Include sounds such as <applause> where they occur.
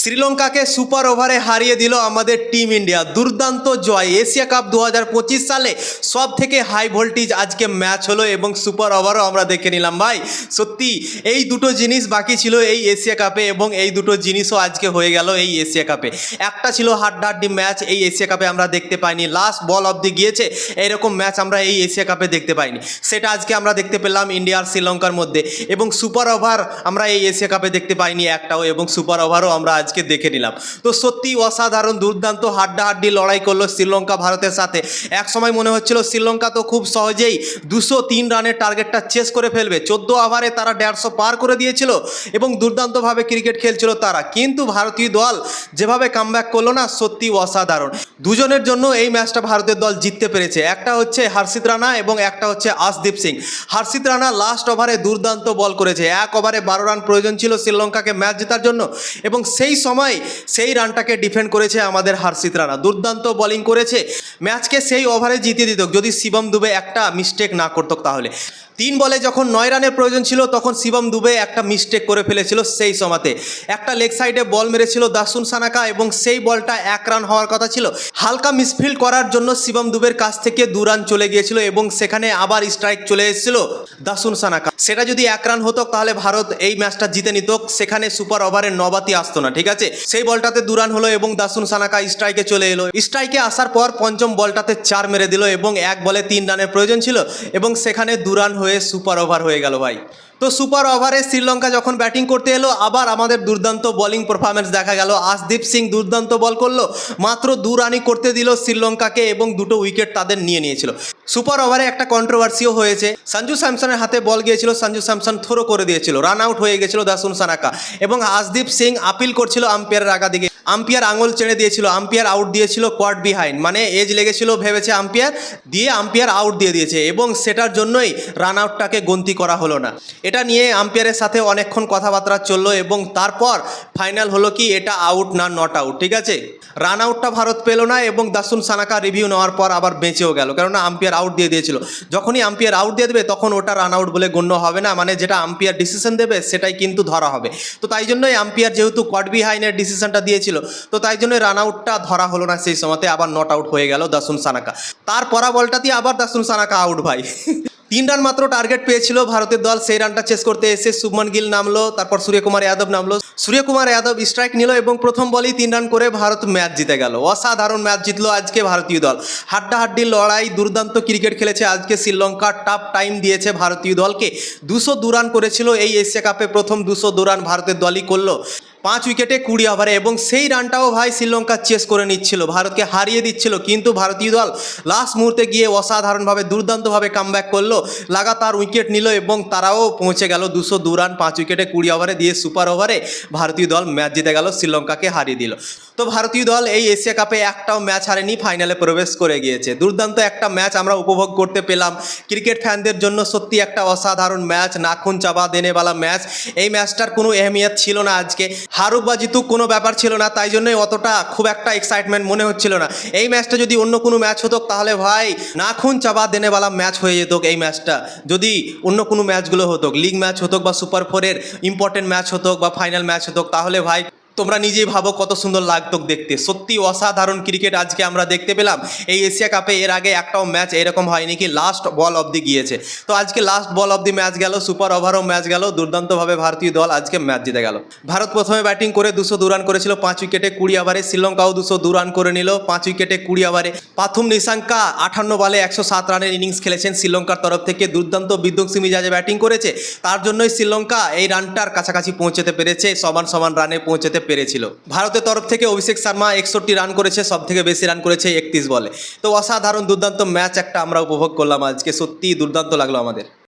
শ্রীলঙ্কাকে super ওভারে হারিয়ে দিল আমাদের টিম ইন্ডিয়া। দুর্দান্ত জয়। এশিয়া কাপ দু হাজার পঁচিশ সালে সব থেকে হাই ভোল্টেজ আজকে ম্যাচ হলো এবং সুপার ওভারও আমরা দেখে নিলাম। ভাই, সত্যি, এই দুটো জিনিস বাকি ছিল এই এশিয়া কাপে এবং এই দুটো জিনিসও আজকে হয়ে গেল এই এশিয়া কাপে। একটা ছিল হাড্ডাহাড্ডি ম্যাচ, এই এশিয়া কাপে আমরা দেখতে পাইনি। লাস্ট বল অবধি গিয়েছে এরকম ম্যাচ আমরা এই এশিয়া কাপে দেখতে পাইনি। সেটা আজকে আমরা দেখতে পেলাম ইন্ডিয়া আর শ্রীলঙ্কার মধ্যে এবং সুপার ওভার আমরা এই এশিয়া কাপে দেখতে পাইনি একটাও এবং সুপার ওভারও আমরা আজকে দেখে নিলাম। তো সত্যি অসাধারণ দুর্দান্ত হাড্ডাহাড্ডি লড়াই করল শ্রীলঙ্কা ভারতের সাথে। এক সময় মনে হচ্ছিল শ্রীলঙ্কা তো খুব সহজেই দুশো তিন রানের টার্গেটটা চেস করে ফেলবে। চোদ্দ ওভারে তারা দেড়শো পার করে দিয়েছিল এবং দুর্দান্তভাবে ক্রিকেট খেলছিল তারা। কিন্তু ভারতীয় দল যেভাবে কামব্যাক করল না, সত্যি অসাধারণ। দুজনের জন্য এই ম্যাচটা ভারতের দল জিততে পেরেছে। একটা হচ্ছে হর্ষিত রানা এবং একটা হচ্ছে আশদীপ সিং। হর্ষিত রানা লাস্ট ওভারে দুর্দান্ত বল করেছে। এক ওভারে বারো রান প্রয়োজন ছিল শ্রীলঙ্কাকে ম্যাচ জেতার জন্য এবং সেই সময় সেই রানটাকে ডিফেন্ড করেছে আমাদের হর্ষিত রানা। দুর্দান্ত বোলিং করেছে। ম্যাচকে সেই ওভারে জিতিয়ে দিত। যদি শিবম দুবে একটা মিস্টেক না করত তাহলে। তিন বলে যখন নয় রানের প্রয়োজন ছিল, তখন শিবম দুবে একটা মিস্টেক করে ফেলেছিল সেই সময়তে। একটা লেগ সাইডে বল মেরেছিল দাসুন সানাকা এবং সেই বলটা এক রান হওয়ার কথা ছিল। হালকা মিসফিল্ড করার জন্য শিবম দুবের কাছ থেকে দু রান চলে গিয়েছিল এবং সেখানে আবার স্ট্রাইক চলে এসেছিল দাসুন সানাকা। সেটা যদি এক রান হতো, তাহলে ভারত এই ম্যাচটা জিতে নিত। সেখানে সুপার ওভারের নবাতি আসতো না, ঠিক আছে? সেই বলটাতে দু রান হলো এবং দাসুন সানাকা স্ট্রাইকে চলে এলো। স্ট্রাইকে আসার পর পঞ্চম বলটাতে চার মেরে দিল এবং এক বলে তিন রানের প্রয়োজন ছিল এবং সেখানে দু রান হয়ে সুপার ওভার হয়ে গেল ভাই। তো সুপার ওভারে শ্রীলঙ্কা যখন ব্যাটিং করতে এলো, আবার আমাদের দুর্দান্ত বোলিং পারফরমেন্স দেখা গেল। আশদীপ সিং দুর্দান্ত বল করল, মাত্র দু রানই করতে দিল শ্রীলঙ্কাকে এবং দুটো উইকেট তাদের নিয়ে নিয়েছিল। সুপার ওভারে একটা কন্ট্রোভার্সিও হয়েছে। সঞ্জু স্যামসনের হাতে বল গিয়েছিল, সঞ্জু স্যামসন থ্রো করে দিয়েছিল রান আউট হয়ে গেছিল দাসুন সানাকা। এবং আশদীপ সিং আপিল করছিল আম্পায়ারের আগা দিকে আম্পায়ার আঙুল চেড়ে দিয়েছিল, আম্পিয়ার আউট দিয়েছিল কোয়ার্ড বিহাইন্ড মানে এজ লেগেছিল, ভেবেছে আম্পায়ার, দিয়ে আম্পায়ার আউট দিয়ে দিয়েছে এবং সেটার জন্যই রান আউটটাকে গন্তি করা হলো না। এটা নিয়ে আম্পায়ারের সাথে অনেকক্ষণ কথাবার্তা চলল এবং তারপর ফাইনাল হলো কি, এটা আউট না নট আউট ঠিক আছে? রান আউটটা ভারত পেল না এবং দাসুন সানাকা রিভিউ নেওয়ার পর আবার বেঁচেও গেল, কেননা আম্পায়ার আউট দিয়ে দিয়েছিল। যখনই আম্পায়ার আউট দিয়ে দেবে, তখন ওটা রান আউট বলে গণ্য হবে না মানে যেটা আম্পায়ার ডিসিশন দেবে, সেটাই কিন্তু ধরা হবে। তো তাই জন্যই আম্পায়ার যেহেতু কট বিহাইনের ডিসিশনটা দিয়েছিল তো তাই জন্য রান আউটটা ধরা হলো না সেই সময়তে। আবার নট আউট হয়ে গেল দাসুন সানাকা। তার পরা বলটা দিয়ে আবার দাসুন সানাকা আউট ভাই। <laughs> তিন রান মাত্র টার্গেট পেয়েছিল ভারতের দল। সেই রানটা চেস করতে এসে শুভমন গিল নামলো, তারপর সূর্যকুমার যাদব নামলো। সূর্যকুমার যাদব স্ট্রাইক নিল এবং প্রথম বলেই তিন রান করে ভারত ম্যাচ জিতে গেল। অসাধারণ ম্যাচ জিতলো আজকে ভারতীয় দল। হাড্ডাহাড্ডি লড়াই, দুর্দান্ত ক্রিকেট খেলেছে আজকে শ্রীলঙ্কা। টাফ টাইম দিয়েছে ভারতীয় দলকে। দুশো দু রান করেছিল এই এশিয়া কাপে প্রথম দুশো দু রান ভারতের দলই করল। পাঁচ উইকেটে কুড়ি ওভারে এবং সেই রানটাও ভাই শ্রীলঙ্কা চেস করে নিচ্ছিল, ভারতকে হারিয়ে দিচ্ছিল। কিন্তু ভারতীয় দল লাস্ট মুহূর্তে গিয়ে অসাধারণভাবে, দুর্দান্তভাবে কাম ব্যাক করল, লাগাতার উইকেট নিল এবং তারাও পৌঁছে গেল দুশো দু রান, পাঁচ উইকেটে কুড়ি ওভারে দিয়ে সুপার ওভারে ভারতীয় দল ম্যাচ জিতে গেল, শ্রীলঙ্কাকে হারিয়ে দিল। তো ভারতীয় দল এই এশিয়া কাপে একটাও ম্যাচ হারেনি, ফাইনালে প্রবেশ করে গিয়েছে। দুর্দান্ত একটা ম্যাচ আমরা উপভোগ করতে পেলাম। ক্রিকেট ফ্যানদের জন্য সত্যি একটা অসাধারণ ম্যাচ, নাখুন চাবা দেনেওয়ালা ম্যাচ। এই ম্যাচটার কোনো এহমিয়ত ছিল না আজকে। হারুক বা জিতুক কোনো ব্যাপার ছিল না, তাই জন্যই অতটা খুব একটা এক্সাইটমেন্ট মনে হচ্ছিল না। এই ম্যাচটা যদি অন্য কোনো ম্যাচ হতো, তাহলে ভাই নাখুন চাবা দেনেওয়ালা ম্যাচ হয়ে যেত এই ম্যাচটা। যদি অন্য কোনো ম্যাচগুলো হতো, লিগ ম্যাচ হতো বা সুপার ফোরের ইম্পর্টেন্ট ম্যাচ হতো বা ফাইনাল ম্যাচ হতো, তাহলে ভাই তোমরা নিজেই ভাবো কত সুন্দর লাগতো দেখতে। সত্যি অসাধারণ ক্রিকেট আজকে আমরা দেখতে পেলাম। এই এশিয়া কাপে এর আগে একটাও ম্যাচ এরকম হয়নি কি লাস্ট বল অবধি গিয়েছে। তো আজকে লাস্ট বল অবধি ম্যাচ গেল সুপার ওভারও ম্যাচ গেল, দুর্দান্তভাবে ভারতীয় দল আজকে ম্যাচ জিতে গেল। ভারত প্রথমে ব্যাটিং করে দুশো দু রান করেছিল, পাঁচ উইকেটে কুড়ি ওভারে শ্রীলঙ্কাও দুশো দু রান করে নিল, পাঁচ উইকেটে কুড়ি ওভারে পাথুম নিশাঙ্কা আঠান্ন বলে একশো সাত রানের ইনিংস খেলেছেন শ্রীলঙ্কার তরফ থেকে। দুর্দান্ত বিধ্বংসী মিজাজে ব্যাটিং করেছে। তার জন্যই শ্রীলঙ্কা এই রানটার কাছাকাছি পৌঁছতে পেরেছে, সমান সমান রানে পৌঁছতে পেরেছিল। ভারতের তরফ থেকে অভিষেক শর্মা একষট্টি রান করেছে সব থেকে বেশি রান করেছে একত্রিশ বলে। তো অসাধারণ দুর্দান্ত ম্যাচ একটা আমরা উপভোগ করলাম আজকে। সত্যিই দুর্দান্ত লাগল আমাদের।